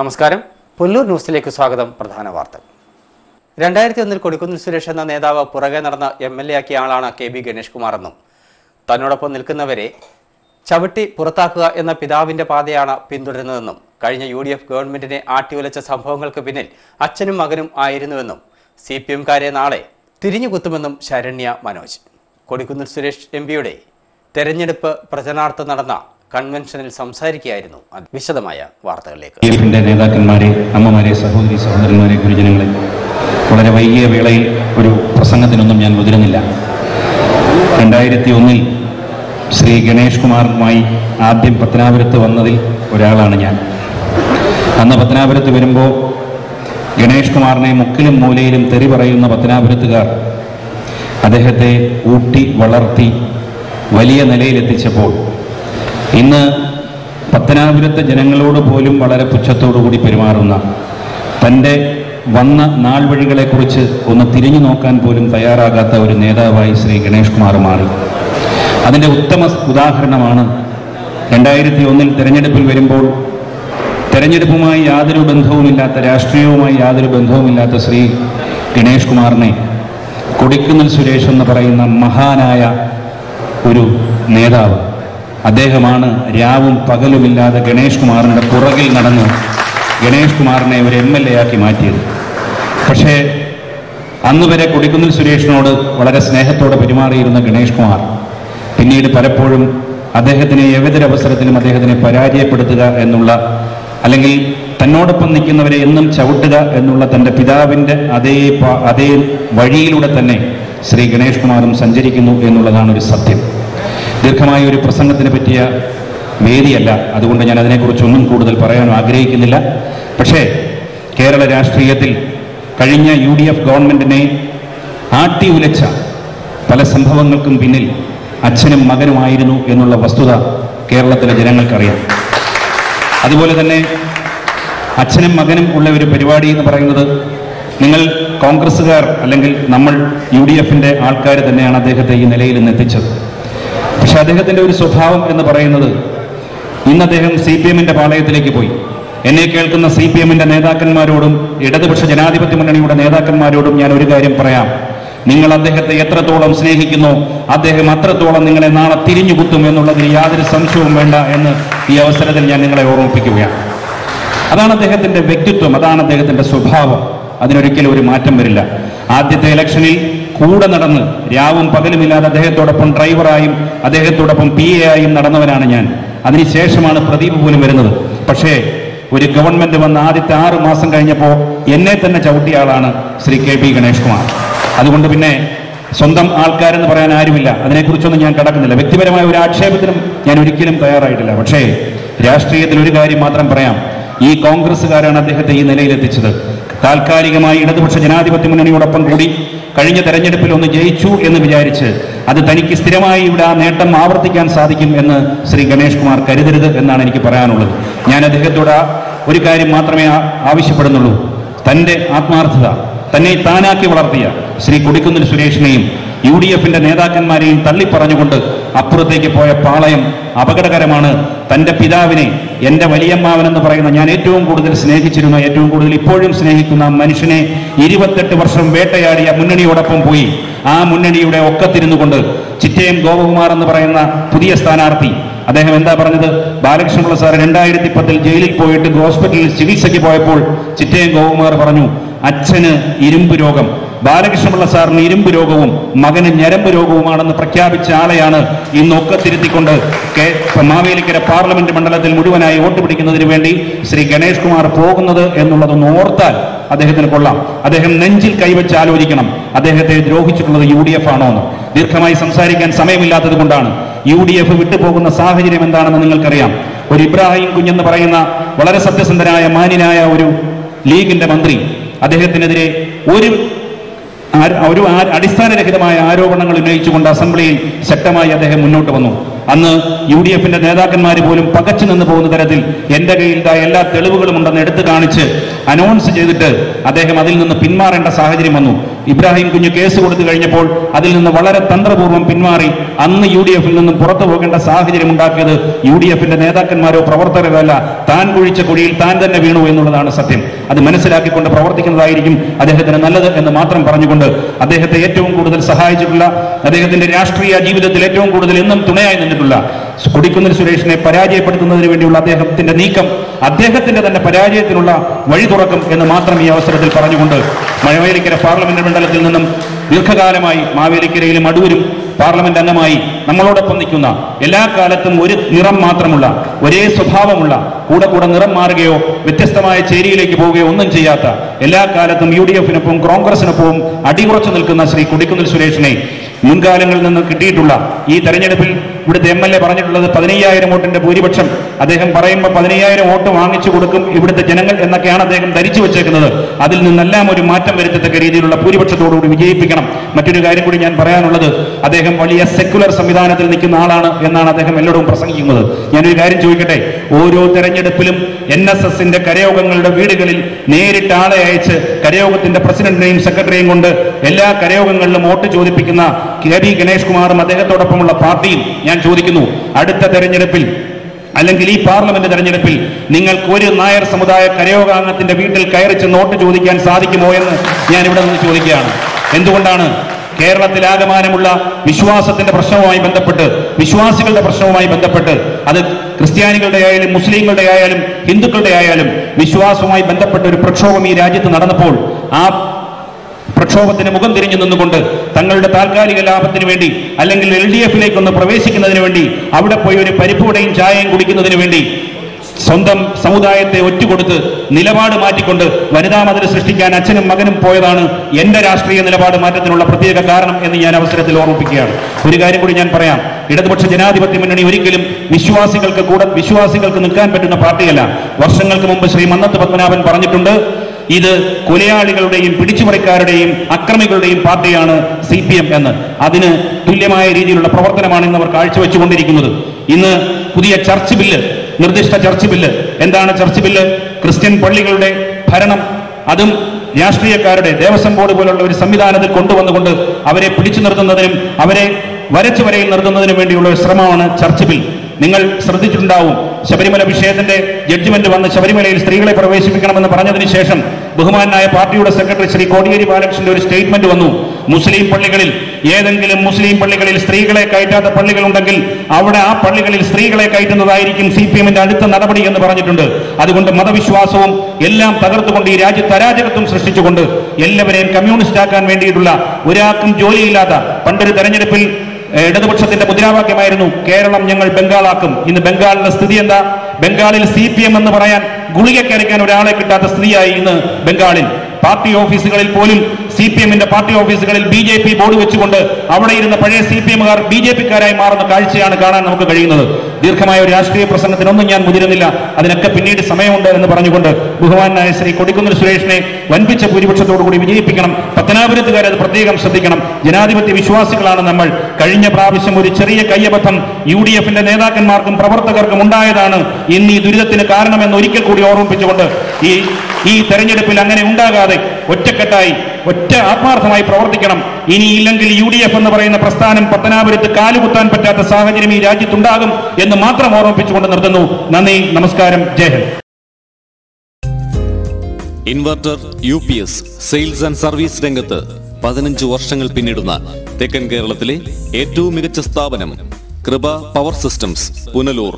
നമസ്കാരം. പുല്ലൂർ ന്യൂസിലേക്ക് സ്വാഗതം. പ്രധാന വാർത്തകൾ രണ്ടായിരത്തി ഒന്നിൽ കൊടിക്കുന്നിൽ സുരേഷ് എന്ന നേതാവ് പുറകെ നടന്ന എം എൽ എ ആക്കിയ ആളാണ് കെ ബി ഗണേഷ് കുമാർ എന്നും. തന്നോടൊപ്പം നിൽക്കുന്നവരെ ചവിട്ടി പുറത്താക്കുക എന്ന പിതാവിന്റെ പാതയാണ് പിന്തുടരുന്നതെന്നും. കഴിഞ്ഞ യു ഡി എഫ് ഗവൺമെന്റിനെ ആട്ടിയുലച്ച സംഭവങ്ങൾക്ക് പിന്നിൽ അച്ഛനും മകനും ആയിരുന്നുവെന്നും. സി പി എംകാരെ നാളെ തിരിഞ്ഞുകുത്തുമെന്നും ശരണ്യ മനോജ്. കൊടിക്കുന്നിൽ സുരേഷ് എം പിയുടെ തെരഞ്ഞെടുപ്പ് പ്രചരണാർത്ഥം നടന്ന കൺവെൻഷനിൽ സംസാരിക്കുകയായിരുന്നു. വിശദമായ വാർത്തകളിലേക്ക് എഫിന്റെ നേതാക്കന്മാരെ അമ്മമാരെ സഹോദരി സഹോദരന്മാരെ ഗുരുജനങ്ങളെ വളരെ വൈകിയ വേളയിൽ ഒരു പ്രസംഗത്തിനൊന്നും ഞാൻ മുതിരുന്നില്ല രണ്ടായിരത്തി ഒന്നിൽ ശ്രീ ഗണേഷ് കുമാറുമായി ആദ്യം പത്തനാപുരത്ത് വന്നതിൽ ഒരാളാണ് ഞാൻ അന്ന് പത്തനാപുരത്ത് വരുമ്പോൾ ഗണേഷ് കുമാറിനെ മുക്കിലും മൂലയിലും തെറി പറയുന്ന പത്തനാപുരത്തുകാർ അദ്ദേഹത്തെ ഊട്ടി വളർത്തി വലിയ നിലയിലെത്തിച്ചപ്പോൾ ഇന്ന് പത്തനാപുരത്തെ ജനങ്ങളോട് പോലും വളരെ പുച്ഛത്തോടുകൂടി പെരുമാറുന്ന തന്റെ വന്ന നാൾ വഴികളെക്കുറിച്ച് ഒന്ന് തിരിഞ്ഞു നോക്കാൻ പോലും തയ്യാറാകാത്ത ഒരു നേതാവായി ശ്രീ ഗണേഷ് കുമാർ മാറി. അതിന്റെ ഉത്തമ ഉദാഹരണമാണ് രണ്ടായിരത്തി ഒന്നിൽ തെരഞ്ഞെടുപ്പിൽ വരുമ്പോൾ തെരഞ്ഞെടുപ്പുമായി യാതൊരു ബന്ധവുമില്ലാത്ത രാഷ്ട്രീയവുമായി യാതൊരു ബന്ധവുമില്ലാത്ത ശ്രീ ഗണേഷ് കുമാറിനെ കൊടിക്കുന്നിൽ സുരേഷ് എന്ന് പറയുന്ന മഹാനായ ഒരു നേതാവ്. അദ്ദേഹമാണ് രാവും പകലുമില്ലാതെ ഗണേഷ് കുമാറിന്റെ പുറകിൽ നടന്ന് ഗണേഷ് കുമാറിനെ ഒരു എം എൽ എ ആക്കി മാറ്റിയത്. പക്ഷേ അന്ന് വരെ കൊടിക്കുന്നിൽ സുരേഷിനോട് വളരെ സ്നേഹത്തോടെ പെരുമാറിയിരുന്ന ഗണേഷ് കുമാർ പിന്നീട് പലപ്പോഴും അദ്ദേഹത്തിനെ ഏതൊരവസരത്തിലും അദ്ദേഹത്തിനെ പരാജയപ്പെടുത്തുക എന്നുള്ള അല്ലെങ്കിൽ തന്നോടൊപ്പം നിൽക്കുന്നവരെ എന്നും ചവിട്ടുക എന്നുള്ള തന്റെ പിതാവിന്റെ അതേ അതേ വഴിയിലൂടെ തന്നെ ശ്രീ ഗണേഷ് കുമാറും സഞ്ചരിക്കുന്നു എന്നുള്ളതാണ് ഒരു സത്യം. ദീർഘമായ ഒരു പ്രസംഗത്തിന് പറ്റിയ വേദിയല്ല. അതുകൊണ്ട് ഞാൻ അതിനെക്കുറിച്ചൊന്നും കൂടുതൽ പറയാനും ആഗ്രഹിക്കുന്നില്ല. പക്ഷേ കേരള രാഷ്ട്രീയത്തിൽ കഴിഞ്ഞ യു ഡി എഫ് ഗവൺമെന്റിനെ ആട്ടി ഉലച്ച പല സംഭവങ്ങൾക്കും പിന്നിൽ അച്ഛനും മകനുമായിരുന്നു എന്നുള്ള വസ്തുത കേരളത്തിലെ ജനങ്ങൾക്കറിയാം. അതുപോലെ തന്നെ അച്ഛനും മകനും ഉള്ള ഒരു പരിപാടി എന്ന് പറയുന്നത് നിങ്ങൾ കോൺഗ്രസ്സുകാർ അല്ലെങ്കിൽ നമ്മൾ യു ഡി എഫിന്റെ ആൾക്കാർ തന്നെയാണ് അദ്ദേഹത്തെ ഈ നിലയിൽ നിന്ന് എത്തിച്ചത്. പക്ഷെ അദ്ദേഹത്തിന്റെ ഒരു സ്വഭാവം എന്ന് പറയുന്നത് ഇന്ന് അദ്ദേഹം സി പി എമ്മിന്റെ പാളയത്തിലേക്ക് പോയി. എന്നെ കേൾക്കുന്ന സി പി എമ്മിന്റെ നേതാക്കന്മാരോടും ഇടതുപക്ഷ ജനാധിപത്യ മുന്നണിയുടെ നേതാക്കന്മാരോടും ഞാൻ ഒരു കാര്യം പറയാം. നിങ്ങൾ അദ്ദേഹത്തെ എത്രത്തോളം സ്നേഹിക്കുന്നു അദ്ദേഹം അത്രത്തോളം നിങ്ങളെ നാളെ തിരിഞ്ഞു കുത്തും എന്നുള്ളതിന് യാതൊരു സംശയവും വേണ്ട എന്ന് ഈ അവസരത്തിൽ ഞാൻ നിങ്ങളെ ഓർമ്മിപ്പിക്കുകയാണ്. അതാണ് അദ്ദേഹത്തിന്റെ വ്യക്തിത്വം അതാണ് അദ്ദേഹത്തിന്റെ സ്വഭാവം. അതിനൊരിക്കലും ഒരു മാറ്റം വരില്ല. ആദ്യത്തെ ഇലക്ഷനിൽ കൂടെ നടന്ന് രാവും പകലുമില്ലാതെ അദ്ദേഹത്തോടൊപ്പം ഡ്രൈവറായും അദ്ദേഹത്തോടൊപ്പം പി എ ആയും നടന്നവനാണ് ഞാൻ. അതിനുശേഷമാണ് പ്രദീപ് പോലും വരുന്നത്. പക്ഷേ ഒരു ഗവൺമെന്റ് വന്ന ആദ്യത്തെ ആറ് മാസം കഴിഞ്ഞപ്പോൾ എന്നെ തന്നെ ചവിട്ടിയ ആളാണ് ശ്രീ കെ പി ഗണേഷ് കുമാർ. അതുകൊണ്ട് പിന്നെ സ്വന്തം ആൾക്കാരെന്ന് പറയാൻ ആരുമില്ല. അതിനെക്കുറിച്ചൊന്നും ഞാൻ കടക്കുന്നില്ല. വ്യക്തിപരമായ ഒരു ആക്ഷേപത്തിനും ഞാൻ ഒരിക്കലും തയ്യാറായിട്ടില്ല. പക്ഷേ രാഷ്ട്രീയത്തിൽ ഒരു കാര്യം മാത്രം പറയാം. ഈ കോൺഗ്രസ്സുകാരാണ് അദ്ദേഹത്തെ ഈ നിലയിലെത്തിച്ചത്. താൽക്കാലികമായി ഇടതുപക്ഷ ജനാധിപത്യ മുന്നണിയോടൊപ്പം കൂടി കഴിഞ്ഞ തെരഞ്ഞെടുപ്പിൽ ഒന്ന് ജയിച്ചു എന്ന് വിചാരിച്ച് അത് തനിക്ക് സ്ഥിരമായി ഇവിടെ ആ നേട്ടം ആവർത്തിക്കാൻ സാധിക്കും എന്ന് ശ്രീ ഗണേഷ് കുമാർ കരുതരുത് എന്നാണ് എനിക്ക് പറയാനുള്ളത്. ഞാൻ അദ്ദേഹത്തോട് ഒരു കാര്യം മാത്രമേ ആവശ്യപ്പെടുന്നുള്ളൂ. തന്റെ ആത്മാർത്ഥത തന്നെ താനാക്കി വളർത്തിയ ശ്രീ കൊടിക്കുന്നിൽ സുരേഷിനെയും യു ഡി എഫിന്റെ നേതാക്കന്മാരെയും തള്ളിപ്പറഞ്ഞുകൊണ്ട് അപ്പുറത്തേക്ക് പോയ പാളയം അപകടകരമാണ്. തന്റെ പിതാവിനെ എന്റെ വലിയമ്മാവനെന്ന് പറയുന്ന ഞാൻ ഏറ്റവും കൂടുതൽ സ്നേഹിച്ചിരുന്ന ഏറ്റവും കൂടുതൽ ഇപ്പോഴും സ്നേഹിക്കുന്ന മനുഷ്യനെ ഇരുപത്തെട്ട് വർഷം വേട്ടയാടിയ മുന്നണിയോടൊപ്പം പോയി. ആ മുന്നണിയുടെ ഒക്കത്തിരുന്നു കൊണ്ട് ചിറ്റയം ഗോപകുമാർ എന്ന് പറയുന്ന പുതിയ സ്ഥാനാർത്ഥി. അദ്ദേഹം എന്താ പറഞ്ഞത്? ബാലകൃഷ്ണപിള്ള സാർ രണ്ടായിരത്തി പത്തിൽ ജയിലിൽ പോയിട്ട് ഹോസ്പിറ്റലിൽ ചികിത്സയ്ക്ക് പോയപ്പോൾ ചിറ്റയം ഗോപകുമാർ പറഞ്ഞു അച്ഛന് ഇരുമ്പ് രോഗം. ബാലകൃഷ്ണപിള്ള സാറിന് ഇരുമ്പ് രോഗവും മകന് ഞരമ്പ് രോഗവുമാണെന്ന് പ്രഖ്യാപിച്ച ആളെയാണ് ഇന്ന് ഒക്കത്തിരുത്തിക്കൊണ്ട് കെ മാവേലിക്കര പാർലമെന്റ് മണ്ഡലത്തിൽ മുഴുവനായി വോട്ട് പിടിക്കുന്നതിന് വേണ്ടി ശ്രീ ഗണേഷ് കുമാർ പോകുന്നത് എന്നുള്ളതൊന്ന് ഓർത്താൽ അദ്ദേഹത്തിന് കൊള്ളാം. അദ്ദേഹം നെഞ്ചിൽ കൈവച്ച് ആലോചിക്കണം. അദ്ദേഹത്തെ ദ്രോഹിച്ചിട്ടുള്ളത് യു ഡി എഫ് ആണോ എന്ന് ദീർഘമായി സംസാരിക്കാൻ സമയമില്ലാത്തത് കൊണ്ടാണ്. യു ഡി എഫ് വിട്ടുപോകുന്ന സാഹചര്യം എന്താണെന്ന് നിങ്ങൾക്കറിയാം. ഒരു ഇബ്രാഹിം കുഞ്ഞെന്ന് പറയുന്ന വളരെ സത്യസന്ധനായ മാന്യനായ ഒരു ലീഗിന്റെ മന്ത്രി അദ്ദേഹത്തിനെതിരെ ഒരു ഒരു അടിസ്ഥാനരഹിതമായ ആരോപണങ്ങൾ ഉന്നയിച്ചുകൊണ്ട് അസംബ്ലിയിൽ ശക്തമായി അദ്ദേഹം മുന്നോട്ട് വന്നു. അന്ന് യു ഡി എഫിന്റെ നേതാക്കന്മാർ പോലും പകച്ചു നിന്ന് പോകുന്ന തരത്തിൽ എന്റെ കയ്യിൽ എല്ലാ തെളിവുകളും ഉണ്ടെന്ന് എടുത്തു കാണിച്ച് അനൗൺസ് ചെയ്തിട്ട് അദ്ദേഹം അതിൽ നിന്ന് പിന്മാറേണ്ട സാഹചര്യം വന്നു. ഇബ്രാഹിം കുഞ്ഞ് കേസ് കൊടുത്തു കഴിഞ്ഞപ്പോൾ അതിൽ നിന്ന് വളരെ തന്ത്രപൂർവം പിന്മാറി അന്ന് യു ഡി എഫിൽ നിന്നും പുറത്തു പോകേണ്ട സാഹചര്യം ഉണ്ടാക്കിയത് യു ഡി എഫിന്റെ നേതാക്കന്മാരോ പ്രവർത്തകരോ അല്ല. താൻ കുഴിച്ച കുഴിയിൽ താൻ തന്നെ വീണു എന്നുള്ളതാണ് സത്യം. അത് മനസ്സിലാക്കിക്കൊണ്ട് പ്രവർത്തിക്കുന്നതായിരിക്കും അദ്ദേഹത്തിന് നല്ലത് എന്ന് മാത്രം പറഞ്ഞുകൊണ്ട് അദ്ദേഹത്തെ ഏറ്റവും കൂടുതൽ സഹായിച്ചിട്ടുള്ള അദ്ദേഹത്തിന്റെ രാഷ്ട്രീയ ജീവിതത്തിൽ ഏറ്റവും കൂടുതൽ എന്നും തുണയായി നിന്നിട്ടുള്ള കൊടിക്കുന്നിൽ സുരേഷിനെ പരാജയപ്പെടുത്തുന്നതിന് വേണ്ടിയുള്ള അദ്ദേഹത്തിന്റെ നീക്കം അദ്ദേഹത്തിന്റെ തന്നെ പരാജയത്തിനുള്ള വഴി തുറക്കും എന്ന് മാത്രം ഈ അവസരത്തിൽ പറഞ്ഞുകൊണ്ട് മഴവേലിക്കര പാർലമെന്റ് മണ്ഡലത്തിൽ നിന്നും ദീർഘകാലമായി മാവേലിക്കരയിലും അടൂരും പാർലമെന്റ് അംഗമായി നമ്മളോടൊപ്പം നിൽക്കുന്ന എല്ലാ കാലത്തും ഒരു നിറം മാത്രമുള്ള ഒരേ സ്വഭാവമുള്ള കൂടെ കൂടെ നിറം മാറുകയോ വ്യത്യസ്തമായ ചേരിയിലേക്ക് പോവുകയോ ഒന്നും ചെയ്യാത്ത എല്ലാ കാലത്തും യു ഡി എഫിനൊപ്പം കോൺഗ്രസിനൊപ്പവും അടികുറച്ചു നിൽക്കുന്ന ശ്രീ കൊടിക്കുന്നിൽ സുരേഷിനെ മുൻകാലങ്ങളിൽ നിന്ന് കിട്ടിയിട്ടുള്ള ഈ തെരഞ്ഞെടുപ്പിൽ ഇവിടുത്തെ എം എൽ എ പറഞ്ഞിട്ടുള്ളത് പതിനയ്യായിരം വോട്ടിന്റെ ഭൂരിപക്ഷം അദ്ദേഹം പറയുമ്പോൾ പതിനയ്യായിരം വോട്ട് വാങ്ങിച്ചു കൊടുക്കും ഇവിടുത്തെ ജനങ്ങൾ എന്നൊക്കെയാണ് അദ്ദേഹം ധരിച്ചു വെച്ചേക്കുന്നത്. അതിൽ നിന്നെല്ലാം ഒരു മാറ്റം വരുത്തത്തക്ക രീതിയിലുള്ള ഭൂരിപക്ഷത്തോടുകൂടി വിജയിപ്പിക്കണം. മറ്റൊരു കാര്യം കൂടി ഞാൻ പറയാനുള്ളത് അദ്ദേഹം വലിയ സെക്യുലർ സംവിധാനത്തിൽ നിൽക്കുന്ന ആളാണ് എന്നാണ് അദ്ദേഹം എല്ലായിടവും പ്രസംഗിക്കുന്നത്. ഞാനൊരു കാര്യം ചോദിക്കട്ടെ ഓരോ തെരഞ്ഞെടുപ്പിലും എൻ എസ് എസിന്റെ കരയോഗങ്ങളുടെ വീടുകളിൽ നേരിട്ട് ആളെ അയച്ച് കരയോഗത്തിന്റെ പ്രസിഡന്റിനെയും സെക്രട്ടറിയും കൊണ്ട് എല്ലാ കരയോഗങ്ങളിലും വോട്ട് ചോദിപ്പിക്കുന്ന കെ ബി ഗണേഷ് കുമാറും അദ്ദേഹത്തോടൊപ്പമുള്ള പാർട്ടിയും ഞാൻ ചോദിക്കുന്നു. അടുത്ത തെരഞ്ഞെടുപ്പിൽ അല്ലെങ്കിൽ ഈ പാർലമെന്റ് തെരഞ്ഞെടുപ്പിൽ നിങ്ങൾക്ക് ഒരു നായർ സമുദായ കരയോഗാംഗത്തിന്റെ വീട്ടിൽ കയറി നോട്ട് ചോദിക്കാൻ സാധിക്കുമോ എന്ന് ഞാൻ ഇവിടെ നിന്ന് ചോദിക്കുകയാണ്. എന്തുകൊണ്ടാണ് കേരളത്തിൽ കേരളത്തിലാകമാനമുള്ള വിശ്വാസത്തിന്റെ പ്രശ്നവുമായി ബന്ധപ്പെട്ട് വിശ്വാസികളുടെ പ്രശ്നവുമായി ബന്ധപ്പെട്ട് അത് ക്രിസ്ത്യാനികളുടെ ആയാലും മുസ്ലിങ്ങളുടെ ആയാലും ഹിന്ദുക്കളുടെ ആയാലും വിശ്വാസവുമായി ബന്ധപ്പെട്ട ഒരു പ്രക്ഷോഭം ഈ രാജ്യത്ത് നടന്നപ്പോൾ ആ പ്രക്ഷോഭത്തിന് മുഖം തിരിഞ്ഞു നിന്നുകൊണ്ട് തങ്ങളുടെ താൽക്കാലിക ലാഭത്തിന് വേണ്ടി അല്ലെങ്കിൽ എൽ ഡി എഫിലേക്ക് ഒന്ന് പ്രവേശിക്കുന്നതിന് വേണ്ടി അവിടെ പോയി ഒരു പരിപ്പുവടയും ചായയും കുടിക്കുന്നതിന് വേണ്ടി സ്വന്തം സമുദായത്തെ ഒറ്റുകൊടുത്ത് നിലപാട് മാറ്റിക്കൊണ്ട് വനിതാ മതിൽ സൃഷ്ടിക്കാൻ അച്ഛനും മകനും പോയതാണ് എന്റെ രാഷ്ട്രീയ നിലപാട് മാറ്റത്തിനുള്ള പ്രത്യേക കാരണം എന്ന് ഞാൻ അവസരത്തിൽ ഓർമ്മിപ്പിക്കുകയാണ്. ഒരു കാര്യം കൂടി ഞാൻ പറയാം. ഇടതുപക്ഷ ജനാധിപത്യ മുന്നണി ഒരിക്കലും വിശ്വാസികൾക്ക് കൂടെ വിശ്വാസികൾക്ക് നിൽക്കാൻ പറ്റുന്ന പാർട്ടിയല്ല. വർഷങ്ങൾക്ക് മുമ്പ് ശ്രീ മന്നത്ത് പത്മനാഭൻ പറഞ്ഞിട്ടുണ്ട് ഇത് കൊലയാളികളുടെയും പിടിച്ചുപറിക്കാരുടെയും അക്രമികളുടെയും പാർട്ടിയാണ് സി പി എം എന്ന്. അതിന് തുല്യമായ രീതിയിലുള്ള പ്രവർത്തനമാണ് ഇന്ന് അവർ കാഴ്ചവെച്ചുകൊണ്ടിരിക്കുന്നത്. ഇന്ന് പുതിയ ചർച്ച് ബില്ല് നിർദ്ദിഷ്ട ചർച്ച് ബില്ല്. എന്താണ് ചർച്ച് ബില്ല്? ക്രിസ്ത്യൻ പള്ളികളുടെ ഭരണം. അതും രാഷ്ട്രീയക്കാരുടെ ദേവസ്വം ബോർഡ് പോലുള്ള ഒരു സംവിധാനത്തിൽ കൊണ്ടുവന്നുകൊണ്ട് അവരെ പിടിച്ചു നിർത്തുന്നതിനും അവരെ വരച്ചു വരയിൽ നിർത്തുന്നതിനും വേണ്ടിയുള്ള ഒരു ശ്രമമാണ് ചർച്ച് ബിൽ. നിങ്ങൾ ശ്രദ്ധിച്ചിട്ടുണ്ടാവും ശബരിമല വിഷയത്തിന്റെ ജഡ്ജ്മെന്റ് വന്ന് ശബരിമലയിൽ സ്ത്രീകളെ പ്രവേശിപ്പിക്കണമെന്ന് പറഞ്ഞതിന് ശേഷം ബഹുമാനായ പാർട്ടിയുടെ സെക്രട്ടറി ശ്രീ കോടിയേരി ബാലകൃഷ്ണന്റെ ഒരു സ്റ്റേറ്റ്മെന്റ് വന്നു. മുസ്ലിം പള്ളികളിൽ ഏതെങ്കിലും മുസ്ലിം പള്ളികളിൽ സ്ത്രീകളെ കയറ്റാത്ത പള്ളികളുണ്ടെങ്കിൽ അവിടെ ആ പള്ളികളിൽ സ്ത്രീകളെ കയറ്റുന്നതായിരിക്കും സി പി എമ്മിന്റെ അടുത്ത നടപടി എന്ന് പറഞ്ഞിട്ടുണ്ട്. അതുകൊണ്ട് മതവിശ്വാസവും എല്ലാം തകർത്തുകൊണ്ട് ഈ രാജ്യത്ത് അരാജകത്വം സൃഷ്ടിച്ചുകൊണ്ട് എല്ലാവരെയും കമ്മ്യൂണിസ്റ്റ് ആക്കാൻ വേണ്ടിയിട്ടുള്ള ഒരാൾക്കും ജോലിയില്ലാത്ത പണ്ടൊരു തെരഞ്ഞെടുപ്പിൽ ഇടതുപക്ഷത്തിന്റെ മുദ്രാവാക്യമായിരുന്നു കേരളം ഞങ്ങൾ ബംഗാളാക്കും. ഇന്ന് ബംഗാളിന്റെ സ്ഥിതി എന്താ? ബംഗാളിൽ സി പി എം എന്ന് പറയാൻ ഗുളികക്കരയ്ക്കാൻ ഒരാളെ കിട്ടാത്ത സ്ഥിതിയായി ഇന്ന് ബംഗാളിൽ. പാർട്ടി ഓഫീസുകളിൽ പോലും സി പി എമ്മിന്റെ പാർട്ടി ഓഫീസുകളിൽ ബി ജെ പി ബോർഡ് വെച്ചുകൊണ്ട് അവിടെ ഇരുന്ന പഴയ സി പി എമ്മുകാർ ബി ജെ പിക്കാരായി മാറുന്ന കാഴ്ചയാണ് കാണാൻ നമുക്ക് കഴിയുന്നത്. ദീർഘമായ ഒരു രാഷ്ട്രീയ പ്രസംഗത്തിനൊന്നും ഞാൻ മുതിരുന്നില്ല. അതിനൊക്കെ പിന്നീട് സമയമുണ്ട് എന്ന് പറഞ്ഞുകൊണ്ട് ബഹുമാനായ ശ്രീ കൊടിക്കുന്നിൽ സുരേഷിനെ വൻപിച്ച ഭൂരിപക്ഷത്തോടു കൂടി വിജയിപ്പിക്കണം. പത്തനാപുരത്തുകാർ അത് പ്രത്യേകം ശ്രദ്ധിക്കണം. ജനാധിപത്യ വിശ്വാസികളാണ് നമ്മൾ. കഴിഞ്ഞ പ്രാവശ്യം ഒരു ചെറിയ കയ്യബദ്ധം യു ഡി എഫിന്റെ നേതാക്കന്മാർക്കും പ്രവർത്തകർക്കും ഉണ്ടായതാണ്. ഇന്ന് ഈ ദുരിതത്തിന് കാരണമെന്ന് ഒരിക്കൽ കൂടി ഓർമ്മിപ്പിച്ചുകൊണ്ട് ഈ ഈ തെരഞ്ഞെടുപ്പിൽ അങ്ങനെ ഉണ്ടാകാതെ ഒറ്റക്കെട്ടായി ഒറ്റ ആത്മാർത്ഥമായി പ്രവർത്തിക്കണം. ഇനിയില്ലെങ്കിൽ യു ഡി എഫ് എന്ന് പറയുന്ന പ്രസ്ഥാനം പത്തനാപുരത്ത് കാലുകുത്താൻ പറ്റാത്ത സാഹചര്യം ഈ രാജ്യത്തുണ്ടാകും എന്ന് മാത്രം ഓർമ്മിപ്പിച്ചുകൊണ്ട് നിർത്തുന്നു. നന്ദി നമസ്കാരം Jayahan inverter U P S sales and service രംഗത്ത് പതിനഞ്ച് വർഷങ്ങൾ പിന്നിടുന്ന തെക്കൻ കേരളത്തിലെ ഏറ്റവും മികച്ച സ്ഥാപനം കൃപ പവർ സിസ്റ്റംസ് പുനലൂർ.